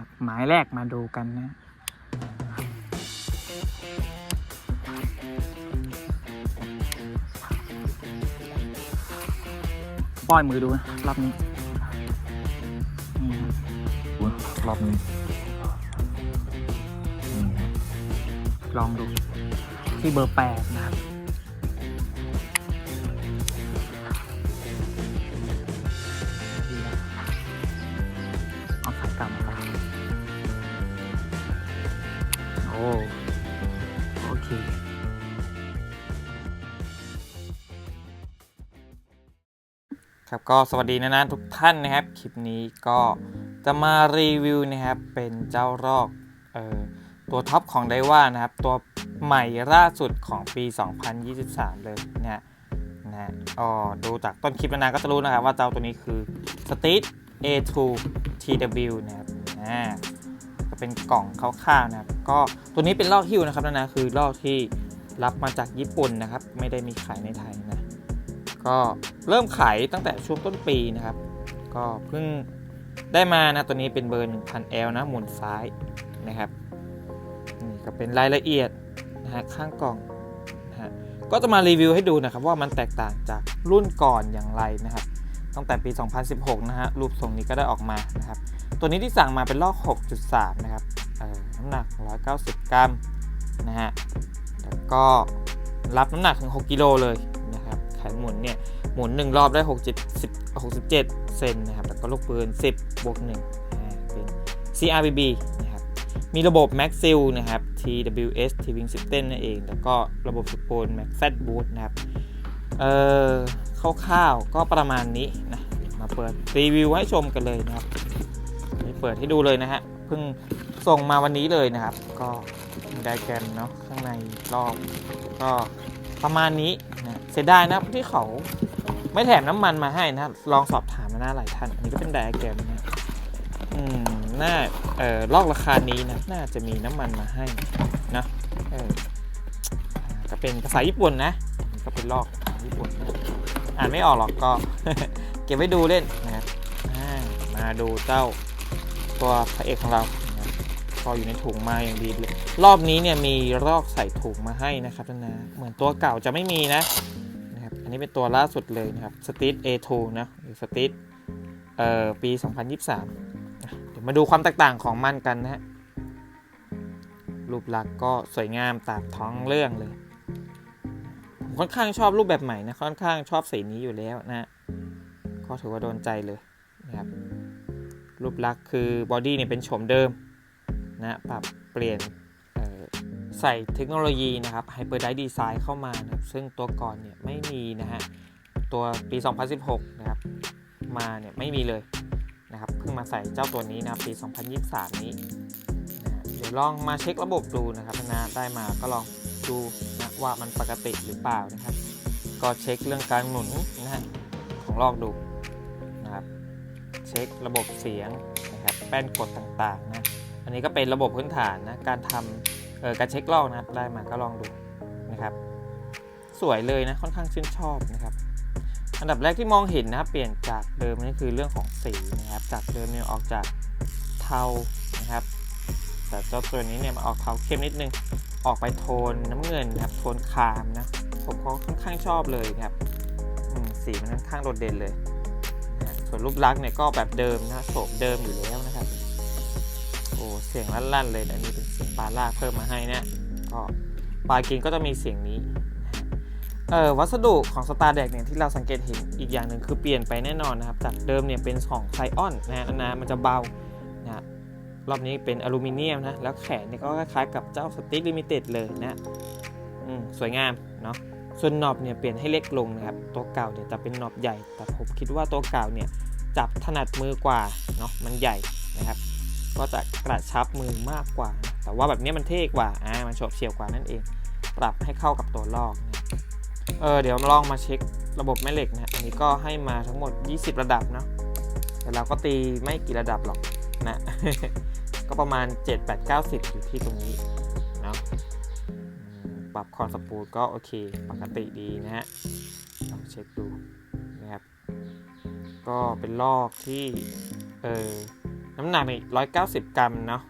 นะครับ หมายแรกมาดูกันนะ ป้อยมือดูนะรอบนี้นี่ครับอุ๊ยรอบนี้นี่ครับลองดูที่เบอร์แปดนะครับ ครับก็สวัสดีนะนะทุกท่านนะครับ คลิปนี้ก็จะมารีวิวนะครับ เป็นเจ้ารอกเอ่อตัวท็อปของไดว่านะครับ ตัวใหม่ล่าสุดของปี 2023 เลยนะฮะนะฮะอ๋อดูจากต้นคลิปแล้วนะก็จะรู้นะครับว่าเจ้าตัวนี้คือ Street A2 TW นะครับอ่าก็เป็นกล่องคร่าวๆนะครับ ก็ตัวนี้เป็นลอกฮิ้วนะครับนะนะคือลอกที่รับมาจากญี่ปุ่นนะครับ ไม่ได้มีขายในไทยน ก็เริ่มขายตั้งแต่ช่วงต้นปีนะครับ ก็เพิ่งได้มานะตัวนี้เป็นเบอร์ 1000L นะหมุนซ้ายนะครับนี่ก็เป็นรายละเอียดนะฮะข้างกล่องนะฮะก็จะมารีวิวให้ดูนะครับว่ามันแตกต่างจากรุ่นก่อนอย่างไรนะครับ ตั้งแต่ปี 2016 นะฮะรูปทรงนี้ก็ได้ออกมานะครับ ตัวนี้ที่สั่งมาเป็นลอก 6.3 นะครับน้ำหนัก 190 กรัมนะฮะแล้วก็รับน้ำหนักถึง 6 กิโลเลย ขนหมุนเนี่ยหมุน 1 รอบได้60 10 67 เซนนะครับแล้วก็ลูกปืน 10บวก1อ่าเป็น CRBB นะครับมีระบบ Max s e l นะครับ TWS Twin System นั่นเอง แล้วก็ระบบสปูน Max Fat Boot นะครับเอ่อคร่าวๆก็ประมาณนี้นะมาเปิดรีวิวให้ชมกันเลยนะครับนี่เปิดให้ดูเลยนะฮะเพิ่งส่งมาวันนี้เลยนะครับ ก็มีไดแกรมเนาะข้างในรอบก็ ประมาณนี้นะเสียดายนะที่เขาไม่แถมน้ำมันมาให้นะลองสอบถามมาหน้าหลายท่านอันนี้ก็เป็นไดอะแกรมนะอืมน่าเอ่อลอกราคานี้นะน่าจะมีน้ำมันมาให้นะเออก็เป็นภาษาญี่ปุ่นนะก็เป็นลอกภาษาญี่ปุ่นนะอ่านไม่ออกหรอกก็เก็บไว้ดูเล่นนะครับมาดูเจ้าตัวพระเอกของเรา ครับก็อยู่ในถุงมาอย่างดีเลย รอบนี้เนี่ยมีรอกใส่ถุงมาให้นะครับท่านนะเหมือนตัวเก่าจะไม่มีนะนะครับอันนี้เป็นตัวล่าสุดเลยนะครับ Street A2 นะหรือ Street เอ่อปี 2023 เดี๋ยวมาดูความแตกต่างของมันกันนะฮะรูปลักษณ์ก็สวยงามตามท้องเรื่องเลยผมค่อนข้างชอบรูปแบบใหม่นะค่อนข้างชอบสีนี้อยู่แล้วนะก็ถือว่าโดนใจเลยนะครับรูปลักษณ์คือบอดี้เนี่ยเป็นโฉมเดิม นะปรับเปลี่ยนใส่เทคโนโลยีนะครับ Hyper Drive Design เข้ามานะซึ่งตัวก่อนเนี่ยไม่มีนะฮะตัวปี 2016 นะครับมาเนี่ยไม่มีเลยนะครับเพิ่งมาใส่เจ้าตัวนี้นะครับปี 2023 นี้นะเดี๋ยวลองมาเช็คระบบดูนะครับนะได้มาก็ลองดูนะว่ามันปกติหรือเปล่านะครับ ก็เช็คเรื่องการหมุนนะฮะของลอกดูนะครับเช็คระบบเสียงนะครับแป้นกดต่างๆนะ นนี้ก็เป็นระบบพื้นฐานนะ การทำการเช็คลอกนะครับได้มาก็ลองดูนะครับ สวยเลยนะค่อนข้างชื่นชอบนะครับ อันดับแรกที่มองเห็นนะครับเปลี่ยนจากเดิมนี่คือเรื่องของสีนะครับ จากเดิมเนี่ยออกจากเทานะครับ แต่เจ้าตัวนี้เนี่ยมาออกเทาเข้มนิดนึง ออกไปโทนน้ำเงินนะครับ โทนครามนะ ผมก็ค่อนข้างชอบเลยนะครับสีมันค่อนข้างโดดเด่นเลยนะส่วนรูปลักษณ์เนี่ยก็แบบเดิมนะโฉมเดิมอยู่แล้วนะครับ โอ้เสียงลั่นๆเลยแต่อันนี้เป็นเสียงปลาล่าเพิ่มมาให้นะก็ปลากินก็จะมีเสียงนี้เออวัสดุของสตาร์เด็กเนี่ยที่เราสังเกตเห็นอีกอย่างหนึ่งคือเปลี่ยนไปแน่นอนนะครับ จากเดิมเนี่ยเป็นของไซออนนะฮะอันนะมันจะเบานะฮะรอบนี้เป็นอลูมิเนียมนะ แล้วแขนเนี่ยก็คล้ายๆกับเจ้าสติ๊กลิมิเต็ดเลยนะอืมสวยงามเนาะส่วนหนอบเนี่ยเปลี่ยนให้เล็กลงนะครับ ตัวเก่าเนี่ยจะเป็นหนอบใหญ่ แต่ผมคิดว่าตัวเก่าเนี่ยจับถนัดมือกว่าเนาะมันใหญ่นะครับ ก็จะกระชับมือมากกว่า แต่ว่าแบบนี้มันเท่กว่าอ่ามันโฉบเฉี่ยวกว่านั่นเอง ปรับให้เข้ากับตัวลอกนะเออเดี๋ยวลองมาเช็คระบบแม่เหล็กนะอันนี้ก็ให้มาทั้งหมด 20 ระดับเนาะแต่เราก็ตีไม่กี่ระดับหรอกนะ ก็ประมาณ 7 8 90อยู่ที่ตรงนี้เนาะปรับคอนสปูดก็โอเค ปกติดีนะฮะลองเช็คดูนะครับ ก็เป็นลอกที่ เออ น้ำหนักใน190 กรัมเนาะ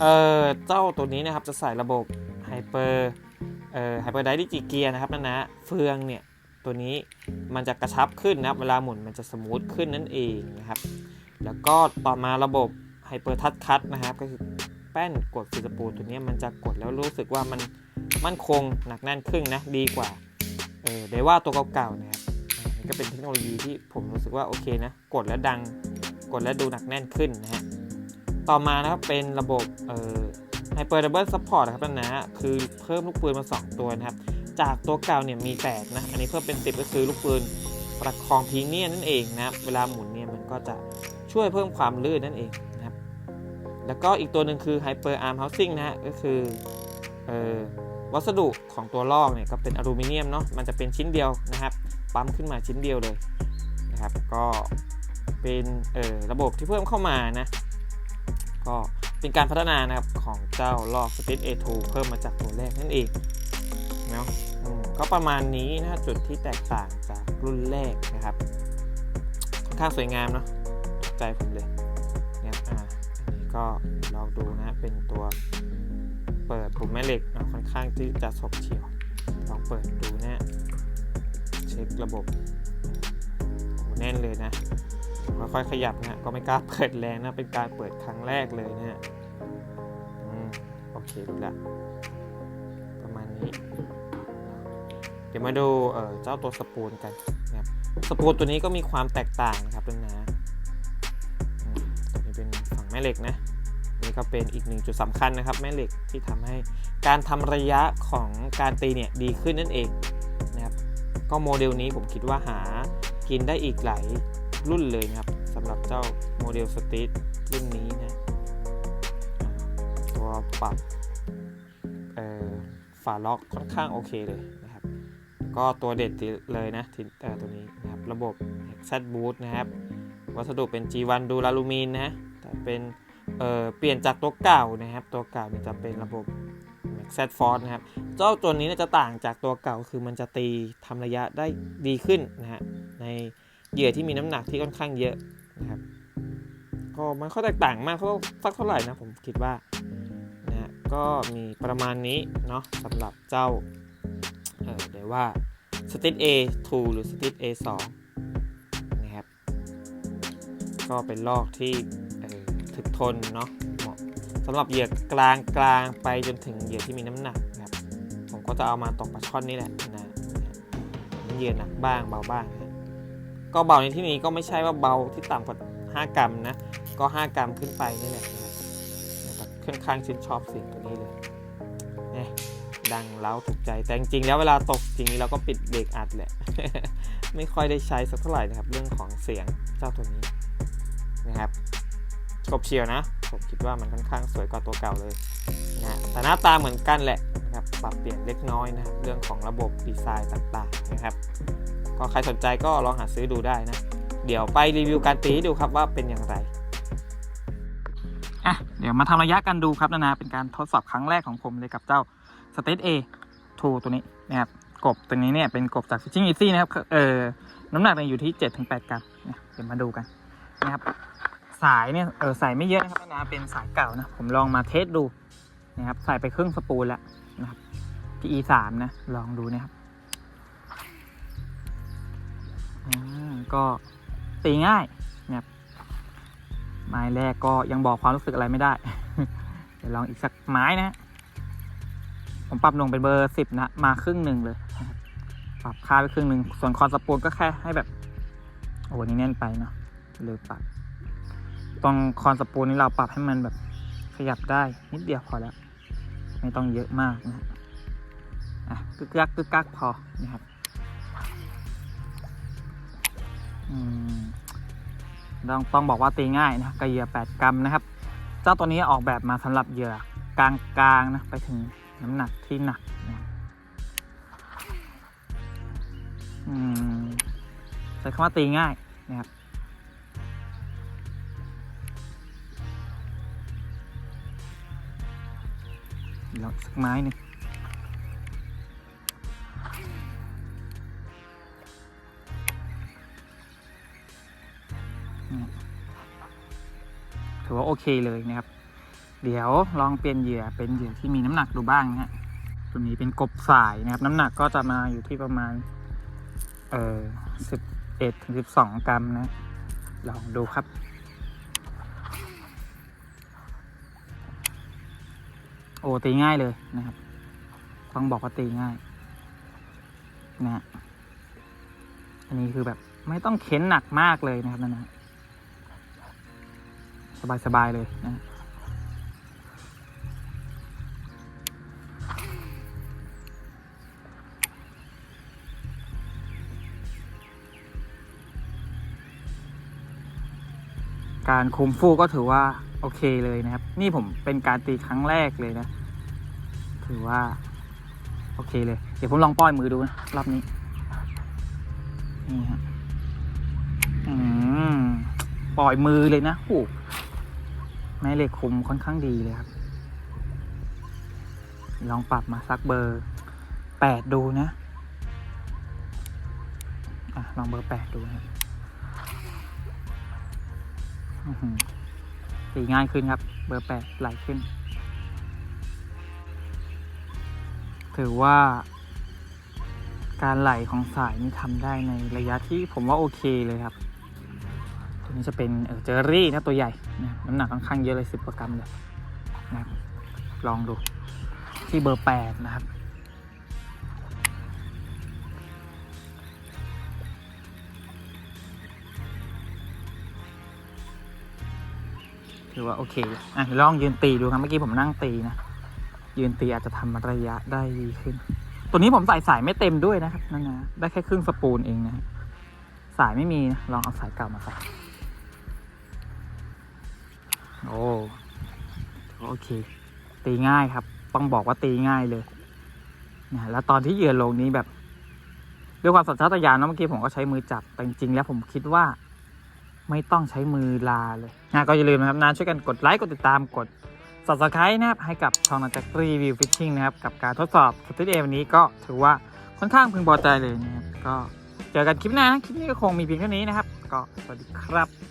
เออเจ้าตัวนี้นะครับจะใส่ระบบไฮเปอร์เอ่อไฮเปอร์ไดดิจิเกียนะครับนะนะเฟืองเนี่ยตัวนี้มันจะกระชับขึ้นนะครับ เวลาหมุนมันจะสมูทขึ้นนั่นเองนะครับ แล้วก็ต่อมาระบบไฮเปอร์ทัชคัตนะครับ ก็คือแป้นกดฟิสปูลตัวนี้มันจะกดแล้วรู้สึกว่ามันมั่นคงหนักแน่นขึ้นนะดีกว่าเออเดว่าตัวเก่าๆนะครับนี่ก็เป็นเทคโนโลยีที่ผมรู้สึกว่าโอเคนะ กดแล้วดัง กดแล้วดูหนักแน่นขึ้นนะฮะต่อมานะครับเป็นระบบเอ่อ Hyper Double Support นะครับนะคือเพิ่มลูกปืนมา 2 ตัวนะครับ จากตัวเก่าเนี่ยมี8นะ อันนี้เพิ่มเป็น 10 ก็คือลูกปืนประคองพีเนียนนั่นเองนะครับ เวลาหมุนเนี่ยมันก็จะช่วยเพิ่มความลื่นนั่นเองนะครับ แล้วก็อีกตัวหนึ่งคือ Hyper Arm Housing นะฮะก็คือเอ่อวัสดุของตัวลอกเนี่ยก็เป็นอลูมิเนียมเนาะมันจะเป็นชิ้นเดียวนะครับ ปั๊มขึ้นมาชิ้นเดียวเลยนะครับก็ เป็นเอ่อระบบที่เพิ่มเข้ามานะ ก็เป็นการพัฒนานะครับของเจ้าลอก Speed A2 เพิ่มมาจากตัวแรกนั่นเองเนาะก็ประมาณนี้นะจุดที่แตกต่างจากรุ่นแรกนะครับค่อนข้างสวยงามเนาะถูกใจผมเลยเนี่ยอ่าอันนี้ก็ลองดูนะเป็นตัวเปิดปุ่มแม่เหล็กอะค่อนข้างที่จะสบเฉียวลองเปิดดูนะเช็คระบบแน่นเลยนะ ค่อยๆขยับนะก็ไม่กล้าเปิดแรงนะ เป็นการเปิดครั้งแรกเลยนะฮะโอเคดูละประมาณนี้ เดี๋ยวมาดูเเจ้าตัวสปูลกันนะครับสปูลตัวนี้ก็มีความแตกต่างนะครับด้วยนะตัวนี้เป็นฝั่งแม่เหล็กนะนี่ก็เป็นอีกหนึ่งจุดสำคัญนะครับแม่เหล็กที่ทำให้การทำระยะของการตีเนี่ยดีขึ้นนั่นเองนะครับก็โมเดลนี้ผมคิดว่าหากินได้อีกหลาย รุ่นเลยนะครับสำหรับเจ้าโมเดลสต e ทรุ่นนี้นะตัวปรับฝาล็อกค่อนข้างโอเคเลยนะครับ ก็ตัวเด็ดเลยนะตัวนี้นะครับระบบ z Boot นะครับวัสดุเป็น G1 ดูลาลูมินนะแต่เป็นเเปลี่ยนจากตัวเก่านะครับ ตัวเก่าเนี่ยจะเป็นระบบ Max Z Force นะครับ เจ้าตัวนี้จะต่างจากตัวเก่าคือมันจะตีทำระยะได้ดีขึ้นนะฮะใน เหยื่อที่มีน้ำหนักที่ค่อนข้างเยอะนะครับก็มันค่อแตกต่างมากเท่าสักเท่าไหร่นะผมคิดว่านะฮะก็มีประมาณนี้เนาะสำหรับเจ้าเออเดี๋ยวว่า s t i t A2 หรือ s t i t A2 นะครับ ก็เป็นลอกที่ถึกทนเนาะเหมาะสำหรับเหยื่อกลางกลางไปจนถึงเหยื่อที่มีน้ำหนักนะครับ ผมก็จะเอามาตกปลาช่อนนี่แหละนะเหยื่อหนักบ้างเบาบ้างนะ ก็เบาในที่นี้ก็ไม่ใช่ว่าเบาที่ต่ำกว่า5กรัมนะ ก็ 5 กรัมขึ้นไปนี่แหละนะครับค่อนข้างชื่นชอบเสียงตัวนี้เลยนี่ดังเล้าถูกใจ แต่จริงๆแล้วเวลาตกจริงๆเราก็ปิดเบรกอัดแหละ ไม่ค่อยได้ใช้สักเท่าไหร่นะครับ เรื่องของเสียงเจ้าตัวนี้นะครับชบเชียวนะ ผมคิดว่ามันค่อนข้างสวยกว่าตัวเก่าเลยนะแต่หน้าตาเหมือนกันแหละนะครับ ปรับเปลี่ยนเล็กน้อยนะครับ เรื่องของระบบดีไซน์ต่างๆนะครับ ก็ใครสนใจก็ลองหาซื้อดูได้นะ เดี๋ยวไปรีวิวการตีให้ดูครับว่าเป็นอย่างไรอะเดี๋ยวมาทำระยะกันดูครับนะนะเป็นการทดสอบครั้งแรกของผมเลยกับเจ้า State A 2ตัวนี้นะครับกบตัวนี้เนี่ยเป็นกบจาก Fishing Easy นะครับเออน้ำหนักเนี่ยอยู่ที่ 7-8 กรัมเนี่ยเดี๋ยวมาดูกันนะครับสายเนี่ยเออสายไม่เยอะนะครับนะนะเป็นสายเก่านะผมลองมาเทสดูนะครับใส่ไปครึ่งสปูลแล้วนะครับ PE 3 นะลองดูนะครับ ก็ตีง่ายเนะครับไม้แรกก็ยังบอกความรู้สึกอะไรไม่ได้ เดี๋ยวลองอีกสักไม้นะผมปรับลงเป็นเบอร์สิบนะมาครึ่งหนึ่งเลย ปรับค่าไปครึ่งหนึ่งส่วนคอนสปูลก็แค่ให้แบบ โอ้นี่แน่นไปเนาะเลยปรับตรงคอนสปูลนี้เราปรับให้มันแบบขยับได้นิดเดียวพอแล้ว ไม่ต้องเยอะมากนะฮะอะกึกกักกึกกักพอนะครับ ต้องต้องบอกว่าตีง่ายนะกับเหยื่อ8 กรัมนะครับ เจ้าตัวนี้ออกแบบมาสำหรับเหยื่อกลางๆนะไปถึงน้ำหนักที่หนักนะอืมใช้คำว่าตีง่ายนะครับลองสักไม้หนึ่ง ถือว่าโอเคเลยนะครับ เดี๋ยวลองเปลี่ยนเหยื่อเป็นเหยื่อที่มีน้ำหนักดูบ้างนะฮะตัวนี้เป็นกบสายนะครับ น้ำหนักก็จะมาอยู่ที่ประมาณ เอ่อสิบเอ็ดถึงสิบสองกรัมนะ ลองดูครับโอ้ตีง่ายเลยนะครับ ต้องบอกว่าตีง่ายนะฮะอันนี้คือแบบไม่ต้องเค้นหนักมากเลยนะครับนั่นนะ สบายๆเลยนะการคุมฟูกก็ถือว่าโอเคเลยนะครับ นี่ผมเป็นการตีครั้งแรกเลยนะ ถือว่า โอเคเลย เดี๋ยวผมลองป้อนมือดูนะรอบนี้ นี่ฮะอืมปล่อยมือเลยนะโอ้ แม่เหล็กคุมค่อนข้างดีเลยครับ ลองปรับมาสักเบอร์แปดดูนะอะลองเบอร์แปดดูนะอื้อหือตีง่ายขึ้นครับ เบอร์แปดไหลขึ้น ถือว่าการไหลของสายนี่ทำได้ในระยะที่ผมว่าโอเคเลยครับ ตัวนี้จะเป็นเออเจอรี่นะตัวใหญ่นะน้ำหนักค่อนข้างเยอะเลยสิบกว่ากรัมเลยนะครับลองดูที่เบอร์แปดนะครับถือว่าโอเคอะเดี๋ยวลองยืนตีดูครับเมื่อกี้ผมนั่งตีนะยืนตีอาจจะทำระยะได้ดีขึ้น ตัวนี้ผมใส่สายไม่เต็มด้วยนะครับนั่นนะได้แค่ครึ่งสปูลเองนะฮะสายไม่มีนะลองเอาสายเก่ามาใส่ โอ้โอเค ตีง่ายครับ ต้องบอกว่าตีง่ายเลยนะแล้วตอนที่เหยื่อลงนี้แบบ ด้วยความสัญชาตญาณเนอะเมื่อกี้ผมก็ใช้มือจับแต่จริงๆแล้วผมคิดว่าไม่ต้องใช้มือลาเลยนะก็อย่าลืมนะครับนะช่วยกันกดไลค์กดติดตามกด subscribe นะครับให้กับช่องนาจักรีวิวฟิชชิ่งนะครับ กับการทดสอบสติเดย์วันนี้ก็ถือว่าค่อนข้างพึงพอใจเลยนะครับก็เจอกันคลิปหน้านะคลิปนี้ก็คงมีเพียงเท่านี้นะครับ ก็สวัสดีครับ